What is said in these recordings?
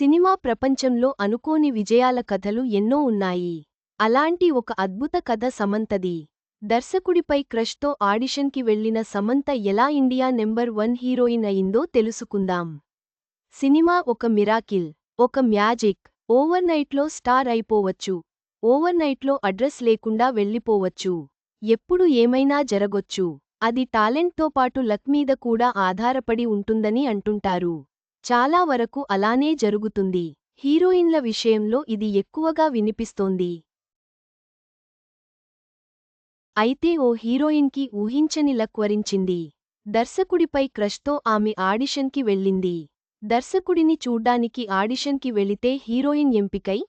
Cinema ప్రపంచంలో అనుకోని విజయాల కథలు ఎన్నో ఉన్నాయి. అలాంటి ఒక అద్భుత కథ సమంతది. దర్శకుడిపై క్రష్తో ఆడిషన్కి వెళ్ళిన సమంత ఎలా ఇండియా నెంబర్ వన్ హీరోయిన్ అయిందో తెలుసుకుందాం. సినిమా ఒక మిరాకిల్ ఒక మ్యాజిక్ ఓవర్నైట్లో స్టార్ అయిపోవచ్చు ఓవర్నైట్లో అడ్రస్ లేకుండా వెళ్ళిపోవచ్చు ఎప్పుడు ఏమైనా జరగొచ్చు అది టాలెంట్తో పాటు లక్ మీద కూడా ఆధారపడి ఉంటుందని అంటుంటారు. చాలా వరకు అలానే జరుగుతుంది. హీరోయిన్ల విషయంలో ఇది ఎక్కువగా వినిపిస్తోంది. అయితే ఓ హీరోయిన్కి ఊహించని లక్ వరించింది. దర్శకుడిపై క్రష్తో ఆమె ఆడిషన్కి వెళ్ళింది. దర్శకుడిని చూడ్డానికి ఆడిషన్కి వెళితే హీరోయిన్ ఎంపికై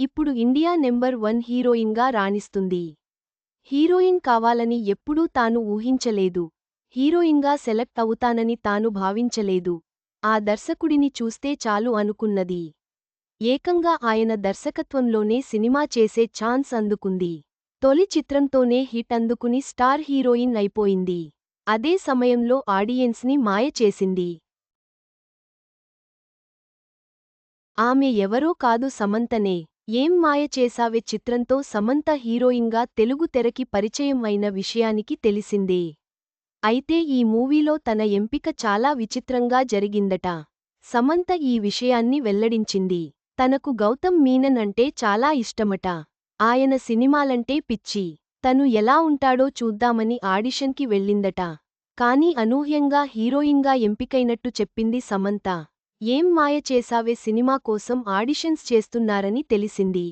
ఇప్పుడు ఇండియా నెంబర్ వన్ హీరోయిన్గా రాణిస్తుంది. హీరోయిన్ కావాలని ఎప్పుడూ తాను ఊహించలేదు. హీరోయిన్గా సెలెక్ట్ అవుతానని తాను భావించలేదు. ఆ దర్శకుడిని చూస్తే చాలు అనుకున్నది. ఏకంగా ఆయన దర్శకత్వంలోనే సినిమా చేసే ఛాన్స్ అందుకుంది. తొలి చిత్రంతోనే హిట్ అందుకుని స్టార్ హీరోయిన్ అయిపోయింది. అదే సమయంలో ఆడియన్స్ని మాయ చేసింది. ఆమె ఎవరో కాదు సమంతనే. ఏం మాయచేశావే చిత్రంతో సమంత హీరోయిన్గా తెలుగు తెరకి పరిచయం అయిన విషయానికి తెలిసిందే. అయితే ఈ మూవీలో తన ఎంపిక చాలా విచిత్రంగా జరిగిందట. సమంత ఈ విషయాన్ని వెల్లడించింది. తనకు గౌతమ్ మీనన్ అంటే చాలా ఇష్టమట. ఆయన సినిమాలంటే పిచ్చి. తను ఎలా ఉంటాడో చూద్దామని ఆడిషన్కి వెళ్ళిందట. కాని అనూహ్యంగా హీరోయిన్గా ఎంపికైనట్టు చెప్పింది సమంత. ఏం మాయ చేసావే సినిమా కోసం ఆడిషన్స్ చేస్తున్నారని తెలిసింది.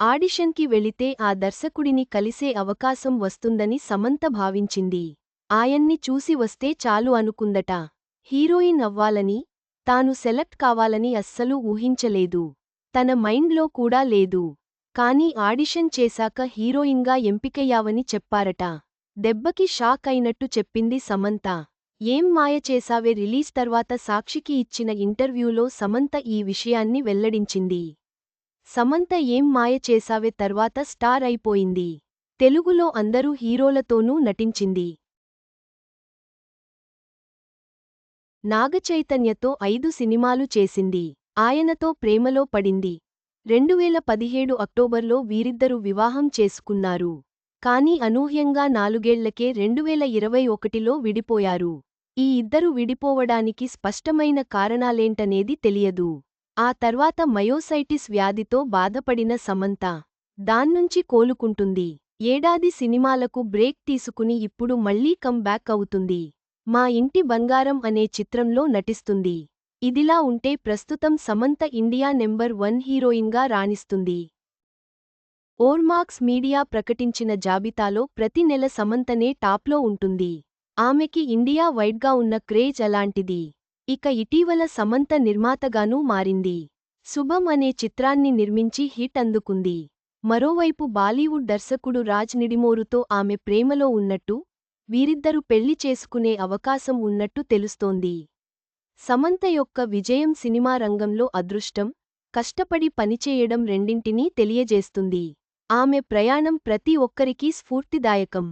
ఆడిషన్కి వెళితే ఆ దర్శకుడిని కలిసే అవకాశం వస్తుందని సమంత భావించింది. ఆయన్ని చూసి వస్తే చాలు అనుకుందట. హీరోయిన్ అవ్వాలని తాను సెలెక్ట్ కావాలని అస్సలు ఊహించలేదు. తన మైండ్లో కూడా లేదు. కాని ఆడిషన్ చేశాక హీరోయిన్గా ఎంపికయ్యావని చెప్పారట. దెబ్బకి షాక్ అయినట్టు చెప్పింది సమంత. ఏం మాయచేశావే రిలీజ్ తర్వాత సాక్షికి ఇచ్చిన ఇంటర్వ్యూలో సమంత ఈ విషయాన్ని వెల్లడించింది. సమంత ఏం మాయ చేసావే తర్వాత స్టార్ అయిపోయింది. తెలుగులో అందరూ హీరోలతోనూ నటించింది. నాగచైతన్యతో ఐదు సినిమాలు చేసింది. ఆయనతో ప్రేమలో పడింది. రెండువేల పదిహేడు అక్టోబర్లో వీరిద్దరూ వివాహం చేసుకున్నారు. కాని అనూహ్యంగా నాలుగేళ్ళకే రెండువేల ఇరవై ఒకటిలో విడిపోయారు. ఈ ఇద్దరు విడిపోవడానికి స్పష్టమైన కారణాలేంటనేది తెలియదు. ఆ తర్వాత మయోసైటిస్ వ్యాధితో బాధపడిన సమంత దాన్నుంచి కోలుకుంటుంది. ఏడాది సినిమాలకు బ్రేక్ తీసుకుని ఇప్పుడు మళ్ళీ కమ్ బ్యాక్ అవుతుంది. మా ఇంటి బంగారం అనే చిత్రంలో నటిస్తుంది. ఇదిలా ఉంటే ప్రస్తుతం సమంత ఇండియా నెంబర్ వన్ హీరోయిన్గా రాణిస్తుంది. ఓర్మాక్స్ మీడియా ప్రకటించిన జాబితాలో ప్రతి నెల సమంతనే టాప్లో ఉంటుంది. ఆమెకి ఇండియా వైడ్గా ఉన్న క్రేజ్ అలాంటిది. ఇక ఇటీవల సమంత నిర్మాతగానూ మారింది. శుభం అనే చిత్రాన్ని నిర్మించి హిట్ అందుకుంది. మరోవైపు బాలీవుడ్ దర్శకుడు రాజ్ నిడిమోరుతో ఆమె ప్రేమలో ఉన్నట్టు వీరిద్దరు పెళ్ళి చేసుకునే అవకాశం ఉన్నట్టు తెలుస్తోంది. సమంత యొక్క విజయం సినిమా రంగంలో అదృష్టం కష్టపడి పనిచేయడం రెండింటినీ తెలియజేస్తుంది. ఆమె ప్రయాణం ప్రతి ఒక్కరికీ స్ఫూర్తిదాయకం.